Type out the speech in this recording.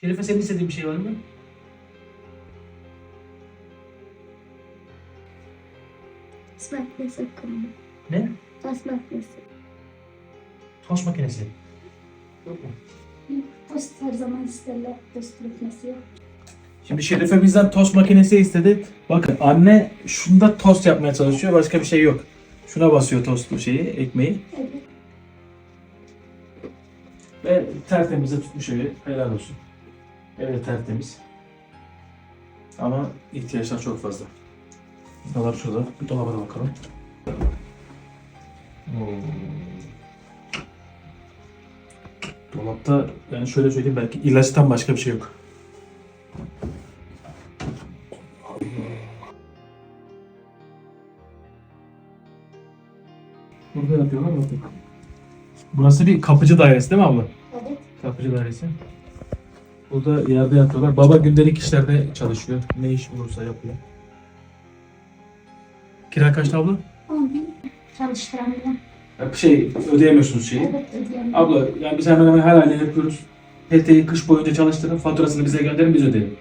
Şerife senin istediğin bir şey var mı? Tost makinesi akımı. Ne? Tost makinesi. Tost makinesi. Yok mu? Tost her zaman isterler. Tost makinesi yok. Şimdi Şerife bizden tost makinesi istedi. Bakın anne şunda tost yapmaya çalışıyor. Başka bir şey yok. Şuna basıyor tost şeyi, ekmeği. Evet. Ve tertemiz de tutmuş evi. Helal olsun. Evet tertemiz. Ama ihtiyaçlar çok fazla. Dolap şurada. Dolaba da bakalım. Oo. Dolapta yani şöyle söyleyeyim belki ilaçtan başka bir şey yok. Burada yapıyorlar bakın. Burası bir kapıcı dairesi değil mi abla? Evet. Kapıcı dairesi. Burada yerde yatıyorlar. Baba gündelik işlerde çalışıyor. Ne iş bulursa yapıyor. Kira kaçtı abla? 10 bin. Ya bir şey ödeyemiyorsunuz şeyi. Evet ödeyemiyorum. Abla yani biz hemen hemen her ayda yapıyoruz. PT'yi kış boyunca çalıştırın, faturasını bize gönderin biz ödeyelim.